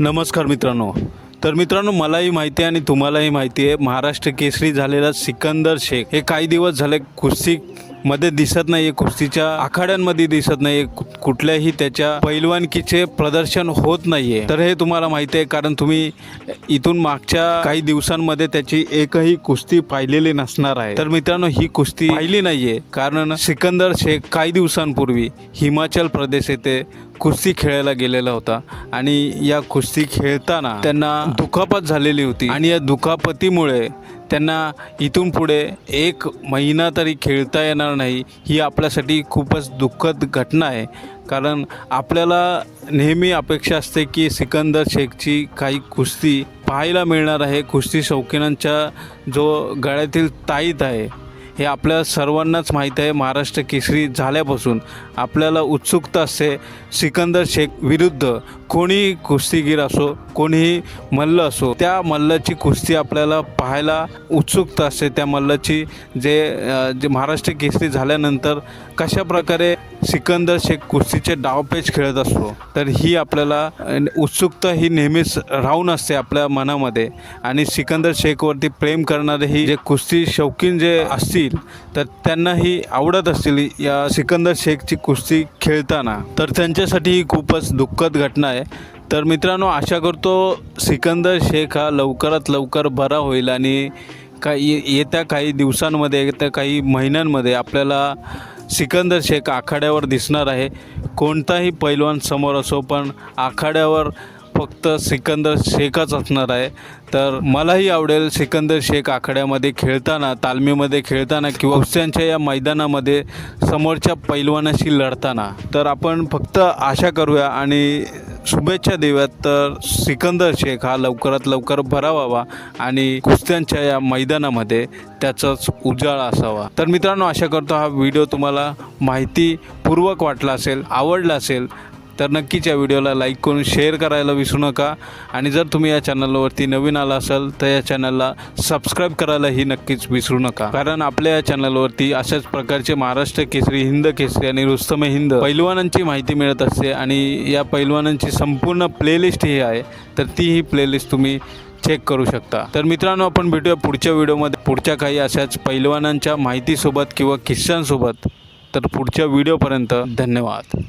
नमस्कार मित्रांनो. तर मित्रांनो मलाही माहिती आहे आणि तुम्हालाही माहिती आहे महाराष्ट्र केसरी झालेला सिकंदर शेख. हे काही दिवस झाले कुस्ती मध्ये दिसत नाही कुस्तीच्या आखाड्यांमध्ये दिसत नाही कुठल्याही त्याच्या पैलवानकीचे प्रदर्शन होत नाहीये. तर हे तुम्हाला माहिती आहे कारण तुम्ही इथून मागच्या काही दिवसांमध्ये त्याची एकही कुस्ती पाहिलेली नसणार आहे. तर मित्रांनो ही कुस्ती पाहिली नाहीये. कारण सिकंदर शेख काही दिवसांपूर्वी हिमाचल प्रदेश येथे कुस्ती खेळायला गेलेला होता. आणि या कुस्ती खेळताना त्यांना दुखापत झालेली होती. आणि या दुखापतीमुळे त्यांना इथून पुढे एक महिना तरी खेळता येणार नाही ही आपल्यासाठी खूपच दुःखद घटना आहे. कारण आपल्याला नेहमी अपेक्षा असते की सिकंदर शेखची काही कुस्ती पाहायला मिळणार आहे. कुस्ती शौकीनांच्या जो गळ्यातील ताईत आहे हे आपल्या सर्वांनाच माहीत आहे महाराष्ट्र केसरी झाल्यापासून आपल्याला उत्सुकता असते सिकंदर शेख विरुद्ध कोणी कुस्तीगीर असो कोणीही मल्ल असो त्या मल्लाची कुस्ती आपल्याला पाहायला उत्सुकता असते. त्या मल्लाची जे जे महाराष्ट्र केसरी झाल्यानंतर कशा प्रकारे सिकंदर शेख कुस्तीचे डावपेच खेळत असतो तर ही आपल्याला उत्सुकता ही नेहमीच राहून असते आपल्या मनामध्ये. आणि सिकंदर शेखवरती प्रेम करणारे ही जे कुस्ती शौकीन जे असतील तर त्यांनाही आवडत असतील या सिकंदर शेखची कुस्ती खेळताना. तर त्यांच्यासाठी ही खूपच दुःखद घटना आहे. तर मित्रांनो आशा करतो सिकंदर शेख हा लवकरात लवकर बरा होईल आणि काही येत्या काही दिवसांमध्ये येत्या काही महिन्यांमध्ये आपल्याला सिकंदर शेख आखाड्यावर दिसणार आहे. कोणताही पैलवान समोर असो पण आखाड्यावर फक्त सिकंदर शेखच असणार आहे. तर मलाही आवडेल सिकंदर शेख आखाड्यामध्ये खेळताना तालमीमध्ये खेळताना किंवा कुस्त्यांच्या या मैदानामध्ये समोरच्या पैलवानाशी लढताना. तर आपण फक्त आशा करूया आणि शुभेच्छा देऊयात. तर सिकंदर शेख हा लवकरात लवकर बरा व्हावा आणि कुस्त्यांच्या या मैदानामध्ये त्याचाच उजाळा असावा. तर मित्रांनो आशा करतो हा व्हिडिओ तुम्हाला माहितीपूर्वक वाटला असेल आवडला असेल तर नक्कीच या व्हिडिओला लाईक करून शेअर करायला विसरू नका. आणि जर तुम्ही या चॅनलवरती नवीन आला असाल तर या चॅनलला सबस्क्राईब करायलाही नक्कीच विसरू नका. कारण आपल्या या चॅनलवरती अशाच प्रकारचे महाराष्ट्र केसरी हिंद केसरी आणि रुस्तमे हिंद पैलवानांची माहिती मिळत असते. आणि या पैलवानांची संपूर्ण प्लेलिस्ट ही आहे तर ती ही प्लेलिस्ट तुम्ही चेक करू शकता. तर मित्रांनो आपण भेटूया पुढच्या व्हिडिओमध्ये. पुढच्या काही अशाच पैलवानांच्या माहितीसोबत किंवा किस्स्यांसोबत. तर पुढच्या व्हिडिओपर्यंत धन्यवाद.